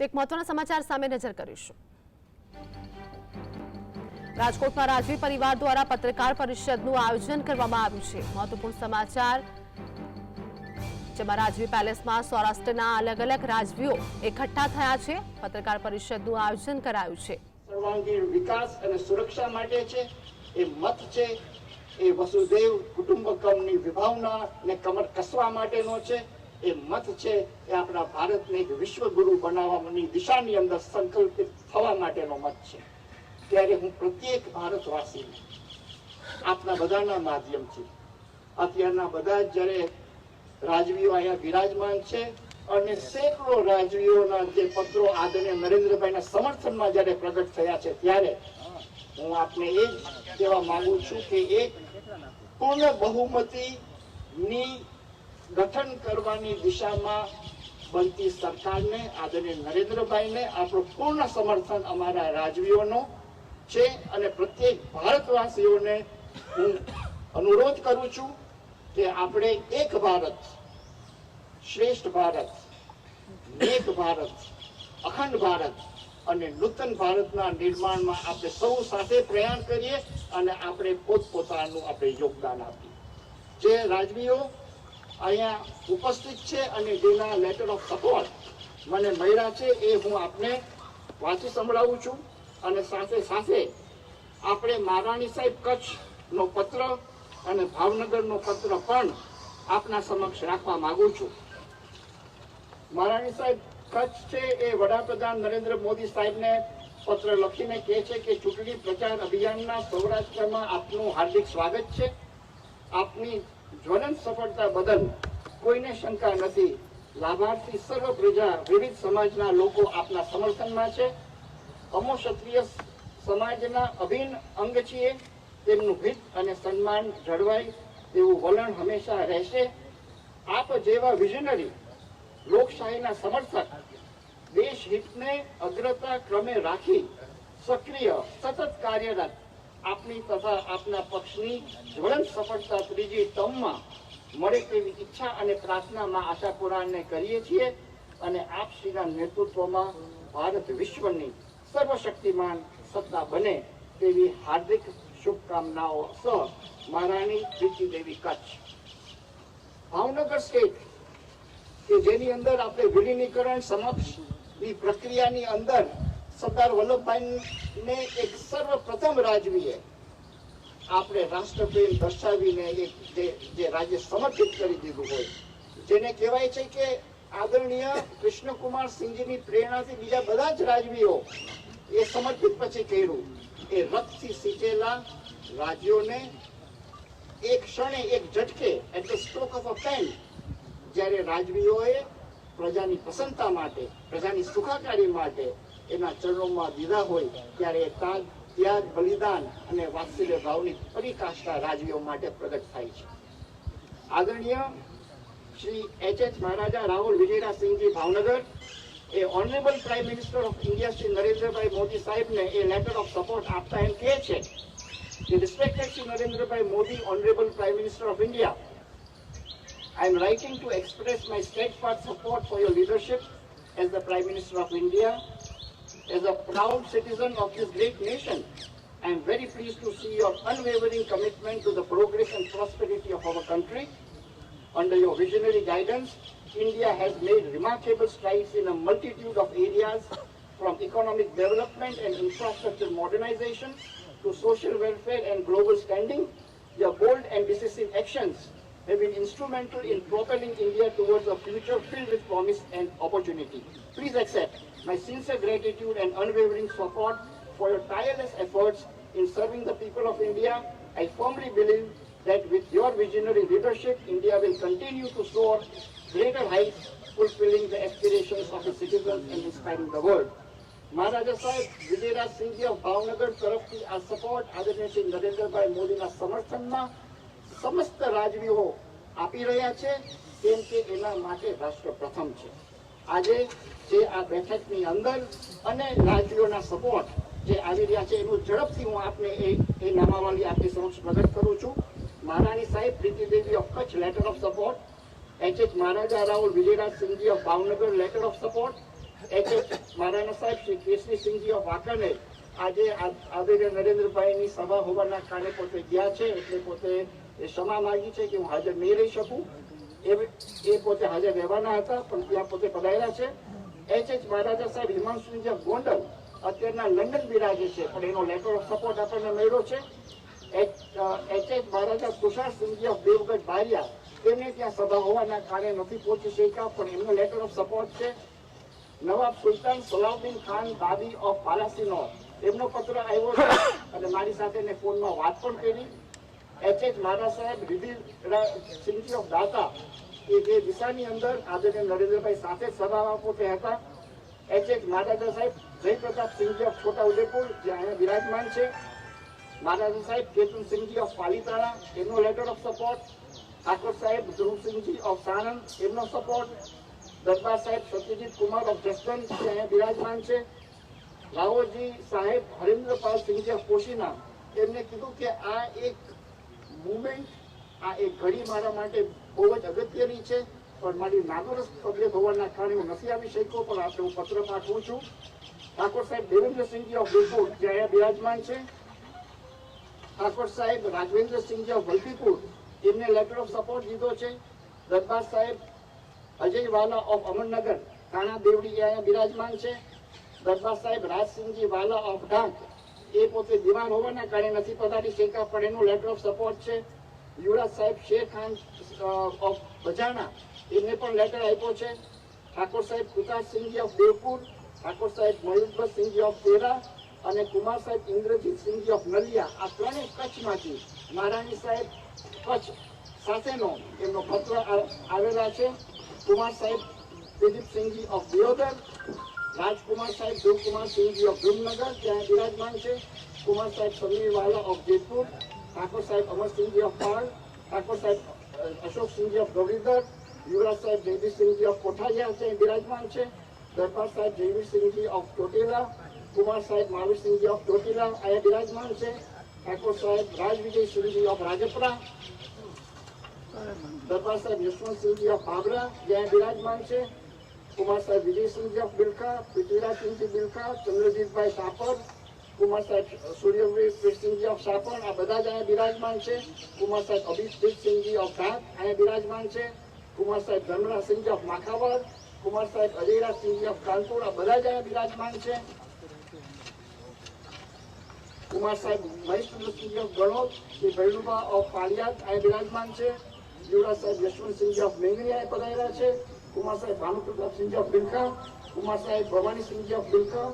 તો એક મહત્વના સમાચાર સામે નજર કરીશું. રાજકોટમાં રાજવી પરિવાર દ્વારા પત્રકાર પરિષદનું આયોજન કરવામાં આવ્યું છે. મહત્વપૂર્ણ સમાચાર, જેમાં રાજવી પેલેસમાં સૌરાષ્ટ્રના અલગ અલગ રાજવીઓ એકઠા થયા છે. પત્રકાર પરિષદનું આયોજન કરાયું છે. સર્વાંગીણ વિકાસ અને સુરક્ષા માટે છે, એ મત છે, એ વસુદેવ કુટુંબકમની વિભાવના ને કમર કસવા માટેનો છે. એ મત છે એ આપણા ભારતને એક વિશ્વગુરુ બનાવવાની દિશાની અંદર સંકલ્પિત થવા માટેનો મત છે. ત્યારે હું પ્રત્યેક ભારતવાસીને આપના બધાના માધ્યમથી, અત્યારના બધા જ્યારે રાજવીઓ અહીંયા બિરાજમાન છે અને સેંકડો રાજવીઓના જે પત્રો આદરણીય નરેન્દ્રભાઈના સમર્થનમાં જ્યારે પ્રગટ થયા છે ત્યારે હું આપને એ જ કહેવા માંગુ છું કે એક પૂર્ણ બહુમતીની ગઠન કરવાની દિશામાં બનતી સરકારને, આદરણીય નરેન્દ્રભાઈને, આપણું પૂર્ણ સમર્થન અમારા રાજવીઓનો છે અને પ્રત્યેક ભારતવાસીઓને હું અનુરોધ કરું છું કે આપણે એક ભારત, શ્રેષ્ઠ ભારત એક ભારત, અખંડ ભારત અને નૂતન ભારતના નિર્માણમાં આપણે સૌ સાથે પ્રયાણ કરીએ અને આપણે પોતપોતાનું આપણે યોગદાન આપીએ. જે રાજવીઓ અહીંયા ઉપસ્થિત છે અને જેના લેટર ઓફ સપોર્ટ મને મળ્યા છે એ હું આપને વાંચી સંભળાવું છું અને સાથે સાથે આપણે મહારાણી સાહેબ કચ્છનો પત્ર અને ભાવનગરનો પત્ર પણ આપના સમક્ષ રાખવા માગું છું. મહારાણી સાહેબ, કચ્છ છે એ વડાપ્રધાન નરેન્દ્ર મોદી સાહેબને પત્ર લખીને કહે છે કે ચૂંટણી પ્રચાર અભિયાનના સૌરાષ્ટ્રમાં આપનું હાર્દિક સ્વાગત છે. આપની જ્વલંત સફળતા બદલ કોઈને શંકા નથી. લાભાર્થી સર્વ પ્રજા વિવિધ સમાજના લોકો આપના સમર્થનમાં છે. અમો ક્ષત્રિય સમાજના અભિન્ન અંગ છીએ. તેમનું હિત અને સન્માન જળવાય તેવું વલણ હંમેશા રહેશે. આપ જેવા વિઝનરી લોકશાહીના સમર્થક દેશ હિતને અગ્રતા ક્રમે રાખી સક્રિય સતત કાર્યરત આપની તથા આપના પક્ષની જ્વલંત સફળતા ત્રીજી ટર્મમાં મળે તેવી ઈચ્છા અને પ્રાર્થનામાં આશાપુરાણને કરીએ છીએ અને આપ નેતૃત્વમાં ભારત વિશ્વની સર્વશક્તિમાન સત્તા બને તેવી હાર્દિક શુભકામનાઓ સહ મહારાણી પ્રીતિ દેવી કચ્છ. ભાવનગર સ્ટેટ, કે જેની અંદર આપણે વિલીનીકરણ સમક્ષની પ્રક્રિયાની અંદર સરદાર વલ્લભભાઈને એક સર્વપ્રથમ રાજવીએ આપણે રાષ્ટ્રપ્રેમ દર્શાવીને એક જે રાજ્ય સમર્પિત કરી દીધું હોય, જેને કહેવાય છે કે આદરણીય કૃષ્ણકુમાર સિંહજીની પ્રેરણાથી બીજા બધા જ રાજવીઓ એ સમર્પિત પછી કર્યું. એ રથથી સિંચેલા રાજ્યોને એક ક્ષણે એક ઝટકે એટલે સ્ટ્રોક ઓફ અ પેન જ્યારે રાજવીઓએ પ્રજાની પ્રસન્નતા માટે, પ્રજાની સુખાકારી માટે એના ચરણોમાં દીધા હોય, ત્યારે તાગ, ત્યાગ, બલિદાન અને વાત્સલ્ય ભાવની પરિકાષ્ઠા રાજવીઓ માટે પ્રગટ થાય છે આદરણીય Shri H H Maharaja Rahul Vijayrajsinhji Bhavnagar, A honourable prime minister of India Shri Narendrabhai Modi સાહેબને એ લેટર ઓફ સપોર્ટ આપતા એમ કહે છે કે respected Shri Narendrabhai Modi honourable prime minister of India I am writing to express my steadfast support for your leadership as the Prime Minister of India. As a proud citizen of this great nation, I am very pleased to see your unwavering commitment to the progress and prosperity of our country. Under your visionary guidance, India has made remarkable strides in a multitude of areas from economic development and infrastructure modernization to social welfare and global standing. Your bold and decisive actions have been instrumental in propelling India towards a future filled with promise and opportunity. Please accept my sincere gratitude and unwavering support for your tireless efforts in serving the people of India. I firmly believe that with your visionary leadership, India will continue to soar greater heights, fulfilling the aspirations of its citizens and inspiring the world. Maharaja Saheb Vijayraj Sinhji of Bhavnagar તરફથી આ support આદરણીય શ્રી નરેન્દ્રભાઈ મોદીના સમર્થનમાં સમસ્ત રાજવીઓ આપી રહ્યા છે કેમ કે એના માટે રાષ્ટ્ર પ્રથમ છે આજે જે આ બેઠકની અંદર અને રાજવીઓના સપોર્ટ જે આવી રહ્યા છે, એનું ઝડપથી હું આપને એ એ નામાવલી આપની સમક્ષ પ્રગટ કરું છું. મહારાણી સાહેબ, Preeti Devi of Kutch letter of support H H Maharaja Rahul, Vijayraj Sinhji of Bhavnagar letter of support H H Maharana સાહેબ, શ્રી કેસરી સિંહજી ઓફ વાંકાને આજે આદરણીય નરેન્દ્રભાઈની સભા હોવાના કારણે પોતે ગયા છે, એટલે પોતે એ ક્ષમા માગી છે કે હું હાજર નહીં રહી શકું. એ પોતે હાજર રહેવાના હતા, પણ ત્યાં પોતે પધાર્યા છે. એચ એચ મહારાજા સાહેબ હિમાંશુજી જે ગોંડલ, અત્યારના લંડન બિરાજે છે, પણ એનો લેટર ઓફ સપોર્ટ આપણને મળ્યો છે. H H Maharaja Tusharsinhji of Devgadh Baria તેમને ત્યાં સભા હોવાના કારણે નથી પહોંચી શક્યા, પણ એમનો લેટર ઓફ સપોર્ટ છે. નવાબ સુલતાન સલાઉદ્દીન ખાન દાદી ઓફ પાલાસીનો, એમનો પત્ર આવ્યો છે, અને મારી સાથે મેં ફોનમાં વાત પણ કરી. એચ એચ મારા સાહેબ રિધિ સિંહજી ઓફ દાતા કે જે દિશાની અંદર આદરણીય નરેન્દ્રભાઈ સાથે સભા પોતે હતા. એચ એચ માતાજા સાહેબ જયપ્રતાપ સિંહજી ઓફ છોટા ઉદેપુર જે અહીંયા બિરાજમાન છે. મહારાજા સાહેબ કેતન સિંહજી ઓફ પાલીતાણા એમનો લેટર ઓફ સપોર્ટ ઠાકોર સાહેબ ધ્રુવસિંહજી ઓફ સાણંદ એમનો સપોર્ટ દરબાર સાહેબ સત્યજીત કુમાર ઓફ જસદન જે અહીંયા બિરાજમાન છે. રાવોજી સાહેબ હરેન્દ્રપાલ સિંહજી ઓફ કોશીના એમને કીધું કે આ એક મુવમેન્ટ આ એક ઘડી મારા માટે બહુ જ અગત્યની છે, પણ મારી નાદુરસ્ત તબિયત હોવાના કારણે હું નથી આવી શક્યો, પણ આપણે હું પત્ર પાઠવું છું. ઠાકોર સાહેબ, દેવેન્દ્રસિંહજી ઓફ બિલપુર જે અહીંયા બિરાજમાન છે. ઠાકોર સાહેબ રાજવેન્દ્રસિંહજી ઓફ વલભીપુર એમને લેટર ઓફ સપોર્ટ દીધો છે. દરબાર સાહેબ, અજય વાલા ઓફ અમરનગર, કાણા દેવડી અહીંયા બિરાજમાન છે. દરબાર સાહેબ, રાજસિંહજી વાલા ઓફ ડાંગ એ પોતે દિવાન હોવાના કારણે નથી પધારી શક્યા પણ એનું લેટર ઓફ સપોર્ટ છે. યુવરાજ સાહેબ, શેખ ખાન ઓફ બજાણા, એમને પણ લેટર આપ્યો છે. ઠાકોર સાહેબ કુતારસિંહજી ઓફ દેવપુર, ઠાકોર સાહેબ મયુરભસિંહજી ઓફ તેરા અને કુમાર સાહેબ ઇન્દ્રજીત સિંહજી ઓફ નલિયા. આ ત્રણેય કચ્છમાંથી મહારાણી સાહેબ કચ્છ સાથેનો એમનો પત્ર આવેલા છે. કુમાર સાહેબ દિલીપસિંહજી ઓફ દિયોદર રાજકુમાર સાહેબ ધ્રુવકુમાર સિંહજી ઓફ ભીમનગર, ત્યાં બિરાજમાન છે. કુમાર સાહેબ સમીર ઓફ જેતપુર, ઠાકોર સાહેબ અમરસિંહજી ઓફ પાળ, ઠાકોર સાહેબ અશોકસિંહજી ઓફ ગૌરીધર યુવરાજ સાહેબ જયદીપસિંહજી ઓફ કોઠારિયા, ત્યાં બિરાજમાન છે. દરબાર સાહેબ જયવીરસિંહજી ઓફ ચોટીલા, કુમાર સાહેબ મહાવીરસિંહજી ઓફ ચોટીલા, અહીંયા બિરાજમાન છે. ઠાકોર સાહેબ રાજવિજયસિંહજી ઓફ રાજપરા, દરબાર સાહેબ યશવંતસિંહજી ઓફ બાબરા જ્યાં બિરાજમાન છે. કુમાર સાહેબ વિજયસિંહજી બિલખા પૃથ્વીરાજસિંહજી બિલકા ચંદ્રજીતભાઈ સાપર, કુમાર સાહેબ સૂર્યવીરસિંહજી ઓફ સાપર, આ બધા જ અહીંયા બિરાજમાન છે. કુમાર સાહેબ અભિષેકસિંહજી ઓફ ઘાટ અહીંયા બિરાજમાન છે. કુમાર સાહેબ ધર્મરાજસિંહજી ઓફ માખાવર, કુમાર સાહેબ અજયરાજસિંહજી ઓફ કાનપુર, આ બધા જ અહીંયા બિરાજમાન છે. કુમાર સાહેબ મહેશચંદ્રસિંહજી ઓફ ગણોદ, શ્રી ભૈરુભા ઓફ પાલિયાદ અહીંયા બિરાજમાન છે. યુવરાજ સાહેબ યશવંતસિંહજી ઓફ મેંગણી અહીંયા પધારેલા છે. કુમાર સાહેબ ભાનુપ્રતાપસિંહજી ઓફ બિલખા કુમાર સાહેબ ભવાનીસિંહજી ઓફ બિલખા